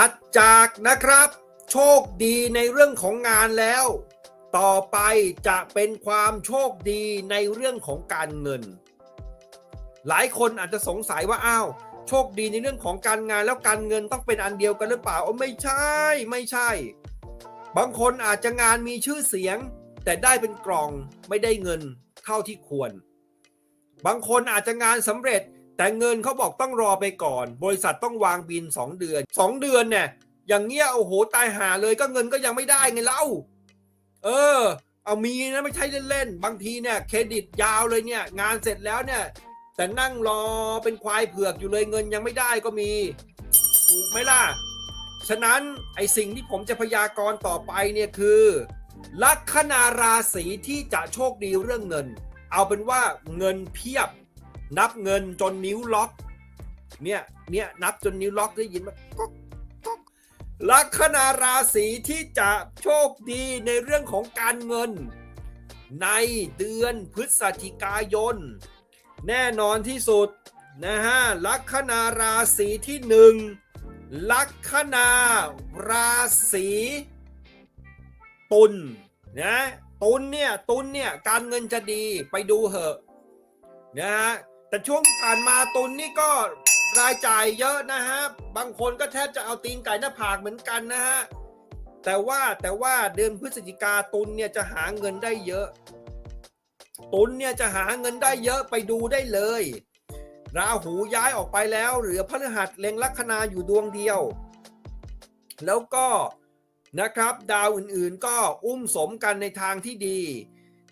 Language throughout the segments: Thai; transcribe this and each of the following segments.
ถัดจากนะครับ โชคดีในเรื่องของงานแล้ว ต่อไปจะเป็นความโชคดีในเรื่องของการเงิน หลายคนอาจจะสงสัยว่าอ้าวโชคดีในเรื่องของการงานแล้วการเงินต้องเป็นอันเดียวกันหรือเปล่าโอ้ไม่ใช่ ไม่ใช่ บางคนอาจจะงานมีชื่อเสียง แต่ได้เป็นกล่องไม่ได้เงินเท่าที่ควร บางคนอาจจะงานสำเร็จ แต่เงินเขาบอกต้องรอไปก่อน บริษัทต้องวางบิน 2 เดือน 2 เดือนเนี่ยอย่างเงี้ยโอ้โหตายหาเลยก็เงินก็ยังไม่ได้ไงเล่า เออ เอามีนะไม่ใช่เล่นๆบางทีเนี่ยเครดิตยาวเลยเนี่ย งานเสร็จแล้วเนี่ย แต่นั่งรอเป็นควายเผือกอยู่เลยเงินยังไม่ได้ก็มีถูกไหมล่ะ ฉะนั้นไอสิ่งที่ผมจะพยากรณ์ต่อไปเนี่ยคือลัคนาราศีที่จะโชคดีเรื่องเงิน เอาเป็นว่าเงินเพียบ นับเงินจนนิ้วล็อก เนี่ย เนี่ยนับจนนิ้วล็อกได้ยินไหมก๊อกก๊อกลัคนาราศีที่จะโชคดีในเรื่องของการเงิน ในเดือนพฤศจิกายน แน่นอนที่สุดนะฮะลัคนาราศีที่หนึ่งลัคนาราศีตุลนะตุลเนี่ยตุลเนี่ยการเงินจะดีไปดูเหอะนะฮะ แต่ช่วงที่ผ่านมาตุลนี่ก็รายจ่ายเยอะนะฮะ บางคนก็แทบจะเอาตีนไก่หน้าผากเหมือนกันนะฮะ แต่ว่าแต่ว่าเดือนพฤศจิกาตุลเนี่ยจะหาเงินได้เยอะ ตุลเนี่ยจะหาเงินได้เยอะไปดูได้เลย ราหูย้ายออกไปแล้วเหลือพฤหัสเล็งลัคนาอยู่ดวงเดียว แล้วก็นะครับดาวอื่นๆก็อุ้มสมกันในทางที่ดี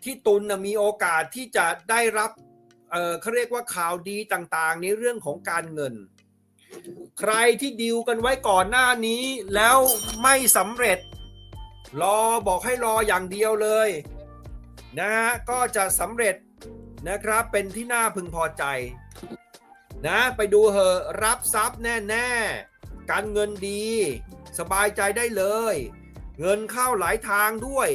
ที่ตุลนะมีโอกาสที่จะได้รับ เออเขาเรียกว่าข่าวดีต่างๆ ในเรื่องของการเงิน ใครที่ดิวกันไว้ก่อนหน้านี้แล้วไม่สำเร็จ รอบอกให้รออย่างเดียวเลยนะฮะก็จะสำเร็จนะครับเป็นที่น่าพึงพอใจนะไปดูเหอะรับทรัพย์แน่ๆ การเงินดี สบายใจได้เลย เงินเข้าหลายทางด้วย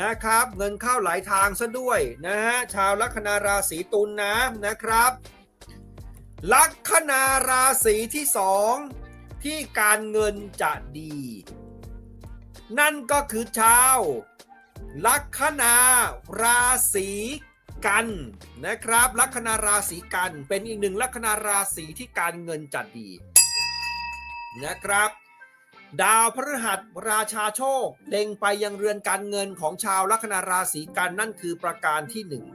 นะครับ เงินเข้าหลายทางซะด้วยนะฮะชาวลัคนาราศีตุลนะนะครับ ลัคนาราศีที่สองที่การเงินจะดี นั่นก็คือชาว ลัคนาราศีกันนะครับลัคนาราศีกันเป็นอีกหนึ่งลัคนาราศีที่การเงินจัดดีนะครับ ดาวพฤหัสราชาโชค เล็งไปยังเรือนการเงินของชาวลัคนาราศีกันนั่นคือประการที่หนึ่ง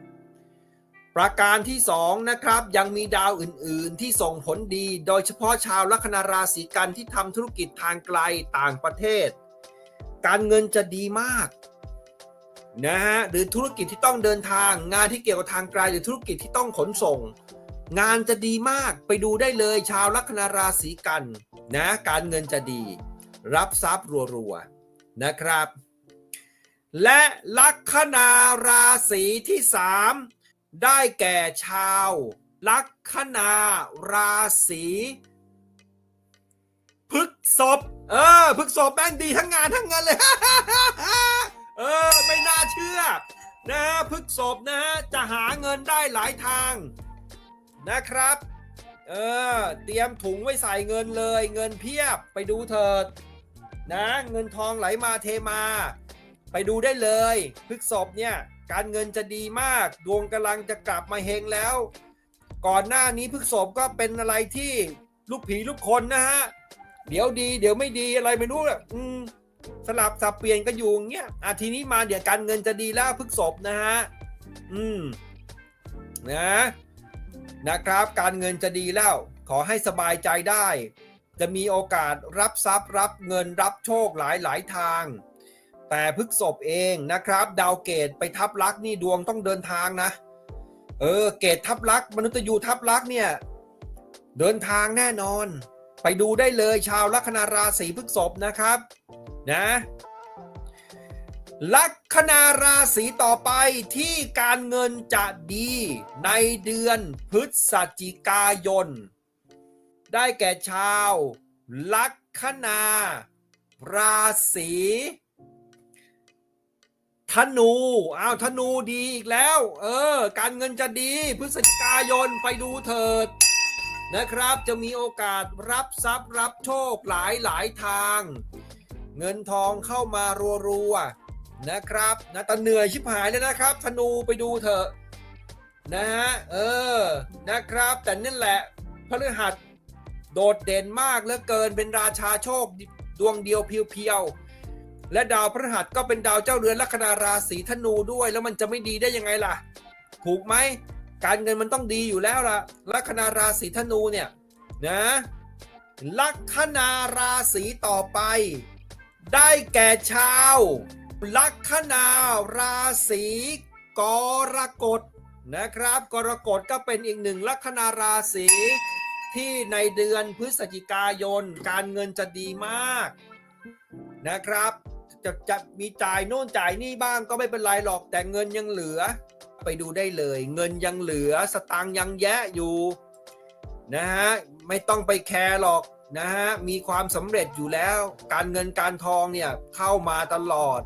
ประการที่สองนะครับ ยังมีดาวอื่นๆที่ส่งผลดี โดยเฉพาะชาวลัคนาราศีกันที่ทำธุรกิจทางไกลต่างประเทศ การเงินจะดีมากนะฮะหรือธุรกิจที่ต้องเดินทาง งานที่เกี่ยวกับทางไกลหรือธุรกิจที่ต้องขนส่ง งานจะดีมากไปดูได้เลยชาวลัคนาราศีกันนะการเงินจะดี รับทรัพย์รัวๆนะครับ และลัคนาราศีที่สามได้แก่ชาว ลัคนาราศีพฤกษภเออพฤกษภแม่งดีทั้งงานทั้งเงินเลยเออไม่น่าเชื่อนะพฤกษบนะฮะจะหาเงินได้หลายทางนะครับ เออ เตรียมถุงไว้ใส่เงินเลย เงินเพียบไปดูเถิด นะเงินทองไหลมาเทมา ไปดูได้เลยพฤกษบเนี่ยการเงินจะดีมาก ดวงกำลังจะกลับมาเฮงแล้ว ก่อนหน้านี้พฤกษบก็เป็นอะไรที่ลูกผีลูกคนนะฮะเดี๋ยวดี เดี๋ยวไม่ดีอะไรไม่รู้อะอืมสลับสับเปลี่ยนกันอยู่อย่างเงี้ยอะทีนี้มาเดี๋ยวการเงินจะดีแล้วพฤกษบนะฮะอืมนะนะครับ การเงินจะดีแล้ว ขอให้สบายใจได้ จะมีโอกาสรับทรัพย์รับเงินรับโชคหลายหลายทาง แต่พฤกษบเองนะครับ ดาวเกตไปทับลักษณ์นี่ดวงต้องเดินทางนะ เออเกตทับลักษณ์มนุษย์ยูทับลักษณ์เนี่ยเดินทางแน่นอน ไปดูได้เลยชาวลัคนาราศีพฤกษบนะครับนะลัคนาราศีต่อไปที่การเงินจะดีในเดือนพฤศจิกายน ได้แก่ชาว ลัคนา ราศีธนูอ้าวธนูดีอีกแล้ว เออ การเงินจะดี พฤศจิกายนไปดูเถิดนะครับ จะมีโอกาสรับทรัพย์รับโชคหลายหลายทาง เงินทองเข้ามารัวๆนะครับนะแต่เหนื่อยชิบหายเลยนะครับ ธนูไปดูเถอะนะฮะเออนะครับ แต่นั่นแหละพฤหัส โดดเด่นมากเหลือเกินเป็นราชาโชคดวงเดียวเพียวๆและดาวพฤหัสก็เป็นดาวเจ้าเรือนลัคนาราศีธนูด้วย แล้วมันจะไม่ดีได้ยังไงล่ะ ถูกไหมการเงินมันต้องดีอยู่แล้วล่ะลัคนาราศีธนูเนี่ยนะลัคนาราศีต่อไป ได้แก่ชาวลัคนาราศีกรกฎนะครับ กรกฎก็เป็นอีกหนึ่งลัคนาราศี ที่ในเดือนพฤศจิกายน การเงินจะดีมาก นะครับ จะจะมีจ่ายโน่นจ่ายนี่บ้างก็ไม่เป็นไรหรอกแต่เงินยังเหลือ ไปดูได้เลย เงินยังเหลือสตางค์ยังแยะอยู่นะฮะไม่ต้องไปแคร์หรอกนะฮะมีความสำเร็จอยู่แล้ว การเงินการทองเนี่ยเข้ามาตลอด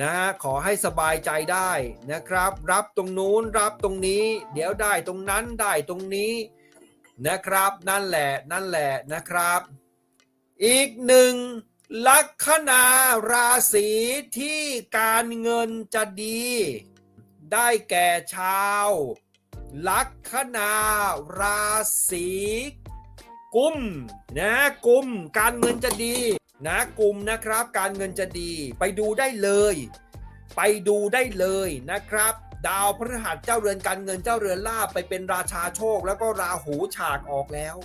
นะฮะขอให้สบายใจได้นะครับ รับตรงนู้นรับตรงนี้ เดี๋ยวได้ตรงนั้นได้ตรงนี้ นะครับ นั่นแหละนั่นแหละนะครับ อีกหนึ่งลัคนาราศีที่การเงินจะดี ได้แก่ชาว ลัคนาราศีกุมนะกุมการเงินจะดีนะกุมนะครับ การเงินจะดี ไปดูได้เลย ไปดูได้เลยนะครับ ดาวพฤหัสเจ้าเรือนการเงินเจ้าเรือนลาบไปเป็นราชาโชค แล้วก็ราหูฉากออกแล้ว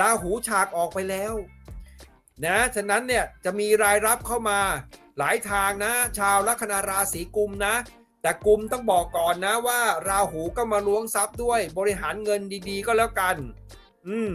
ราหูฉากออกไปแล้ว นะ ฉะนั้นเนี่ยจะมีรายรับเข้ามาหลายทางนะ ชาวลัคนาราศีกุมนะ แต่กุมต้องบอกก่อนนะว่า ราหูก็มาล้วงทรัพย์ด้วยบริหารเงินดี ๆ ก็แล้วกัน อืม